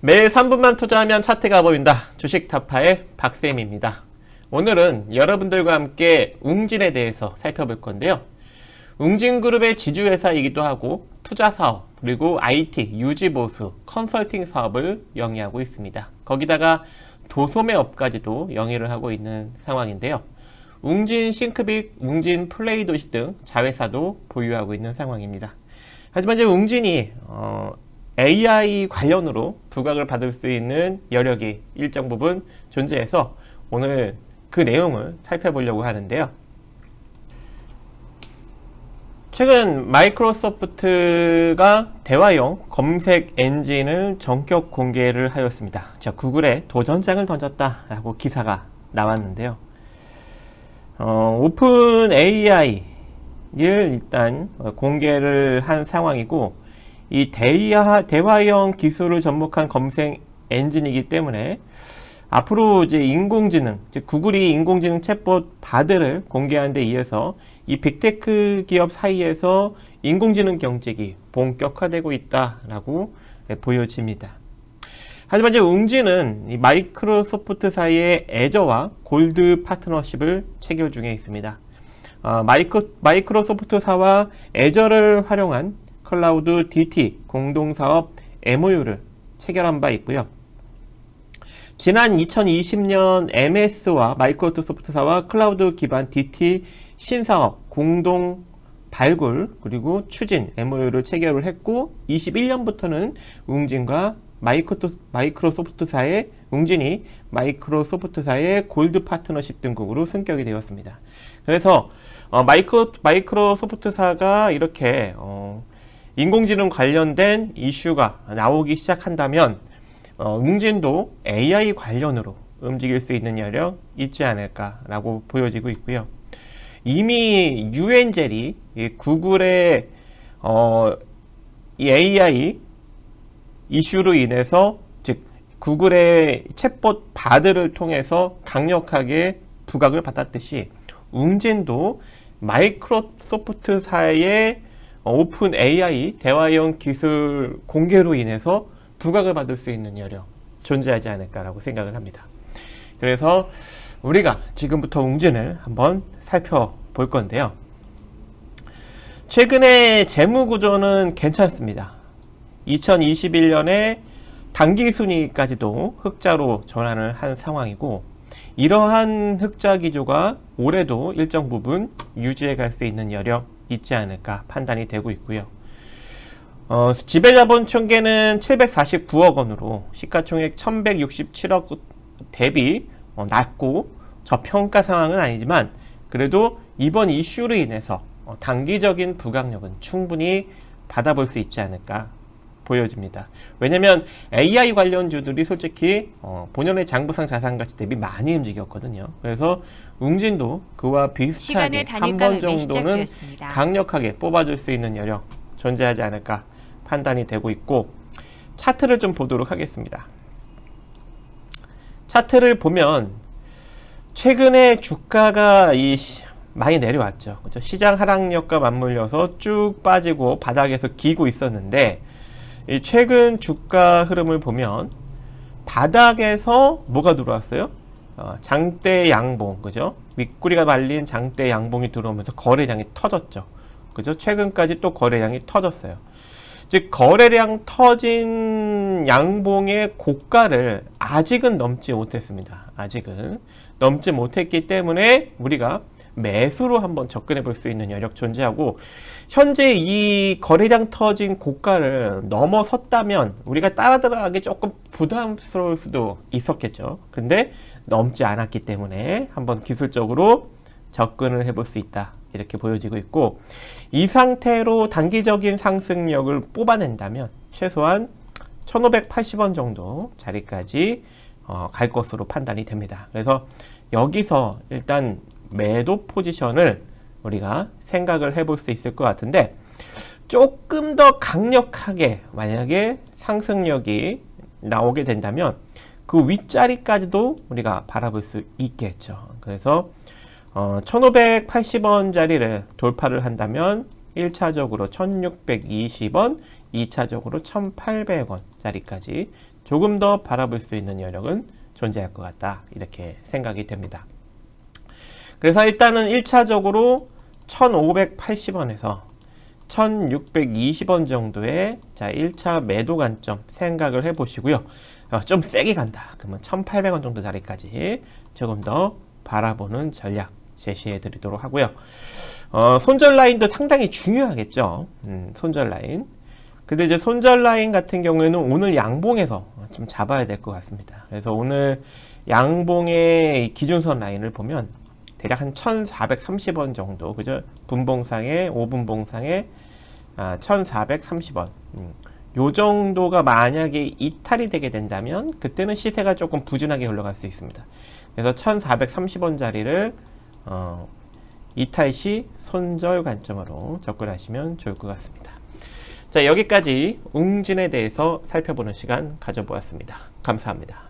매일 3분만 투자하면 차트가 보인다. 주식 타파의 박쌤입니다. 오늘은 여러분들과 함께 웅진에 대해서 살펴볼 건데요. 웅진그룹의 지주회사이기도 하고 투자사업, 그리고 IT, 유지보수, 컨설팅 사업을 영위하고 있습니다. 거기다가 도소매업까지도 영위를 하고 있는 상황인데요. 웅진 싱크빅, 웅진 플레이도시 등 자회사도 보유하고 있는 상황입니다. 하지만 이제 웅진이 어, AI 관련으로 부각을 받을 수 있는 여력이 일정 부분 존재해서 오늘 그 내용을 살펴보려고 하는데요. 최근 마이크로소프트가 대화용 검색 엔진을 전격 공개를 하였습니다. 자, 구글에 도전장을 던졌다라고 기사가 나왔는데요. 어, 오픈 AI를 일단 공개를 한 상황이고 이 대화, 대화형 기술을 접목한 검색 엔진이기 때문에 앞으로 이제 인공지능, 즉 구글이 인공지능 챗봇 바드를 공개하는 데 이어서 이 빅테크 기업 사이에서 인공지능 경쟁이 본격화되고 있다라고 보여집니다. 하지만 이제 이 마이크로소프트 사이의 애저와 골드 파트너십을 체결 중에 있습니다. 어, 마이크, 마이크로소프트사와 애저를 활용한 클라우드 DT 공동사업 MOU를 체결한 바 있고요. 지난 2020년 MS와 마이크로소프트사와 클라우드 기반 DT 신사업 공동 발굴 그리고 추진 MOU를 체결을 했고 21년부터는 웅진과 마이크로소프트사의 웅진이 마이크로소프트사의 골드 파트너십 등국으로 승격이 되었습니다. 그래서 어, 마이크로 마이크로소프트사가 이렇게 어, 인공지능 관련된 이슈가 나오기 시작한다면 어, 웅진도 AI 관련으로 움직일 수 있는 여력 있지 않을까라고 보여지고 있고요. 이미 유엔젤이 구글의 어, 이 AI 이슈로 인해서 즉 구글의 챗봇 바드를 통해서 강력하게 부각을 받았듯이 웅진도 마이크로소프트사의 오픈 AI 대화형 기술 공개로 인해서 부각을 받을 수 있는 여력 존재하지 않을까라고 생각을 합니다. 그래서 우리가 지금부터 웅진을 한번 살펴볼 건데요. 최근에 재무 구조는 괜찮습니다. 2021년에 단기 순위까지도 흑자로 전환을 한 상황이고 이러한 흑자 기조가 올해도 일정 부분 유지해 갈 수 있는 여력 있지 않을까 판단이 되고 있고요. 어, 지배자본 총계는 749억 원으로 시가총액 1167억 대비 어, 낮고 저평가 상황은 아니지만 그래도 이번 이슈로 인해서 어, 단기적인 부각력은 충분히 받아볼 수 있지 않을까 보여집니다. 왜냐면 AI 관련주들이 솔직히 어, 본연의 장부상 자산 가치 대비 많이 움직였거든요. 그래서 웅진도 그와 비슷하게 한 번 정도는 강력하게 뽑아줄 수 있는 여력 존재하지 않을까 판단이 되고 있고 차트를 좀 보도록 하겠습니다. 차트를 보면 최근에 주가가 이 많이 내려왔죠. 그렇죠? 시장 하락력과 맞물려서 쭉 빠지고 바닥에서 기고 있었는데 이 최근 주가 흐름을 보면 바닥에서 뭐가 들어왔어요? 어, 장대 양봉, 그죠? 윗구리가 말린 장대 양봉이 들어오면서 거래량이 터졌죠. 그죠? 최근까지 또 거래량이 터졌어요. 즉, 거래량 터진 양봉의 고가를 아직은 넘지 못했습니다. 아직은. 넘지 못했기 때문에 우리가 매수로 한번 접근해 볼 수 있는 여력 존재하고 현재 이 거래량 터진 고가를 넘어섰다면 우리가 따라 들어가기 조금 부담스러울 수도 있었겠죠. 근데 넘지 않았기 때문에 한번 기술적으로 접근을 해볼 수 있다. 이렇게 보여지고 있고 이 상태로 단기적인 상승력을 뽑아낸다면 최소한 1580원 정도 자리까지 어, 갈 것으로 판단이 됩니다. 그래서 여기서 일단 매도 포지션을 우리가 생각을 해볼 수 있을 것 같은데 조금 더 강력하게 만약에 상승력이 나오게 된다면 그 윗자리까지도 우리가 바라볼 수 있겠죠. 그래서 어, 1580원짜리를 돌파를 한다면 1차적으로 1620원, 2차적으로 1,800원짜리까지 조금 더 바라볼 수 있는 여력은 존재할 것 같다. 이렇게 생각이 됩니다. 그래서 일단은 1차적으로 1,580원에서 1,620원 정도의 자 1차 매도 관점 생각을 해 보시고요. 어, 좀 세게 간다. 그러면 1,800원 정도 자리까지 조금 더 바라보는 전략 제시해 드리도록 하고요. 어, 손절 라인도 상당히 중요하겠죠. 음, 손절 라인. 근데 이제 손절 라인 같은 경우에는 오늘 양봉에서 좀 잡아야 될 것 같습니다. 그래서 오늘 양봉의 기준선 라인을 보면 대략 한 1,430원 정도, 그죠? 분봉상에, 5분봉상에 아, 1,430원. 음, 요 정도가 만약에 이탈이 되게 된다면 그때는 시세가 조금 부진하게 흘러갈 수 있습니다. 그래서 1,430원 자리를 어, 이탈 시 손절 관점으로 접근하시면 좋을 것 같습니다. 자, 여기까지 웅진에 대해서 살펴보는 시간 가져보았습니다. 감사합니다.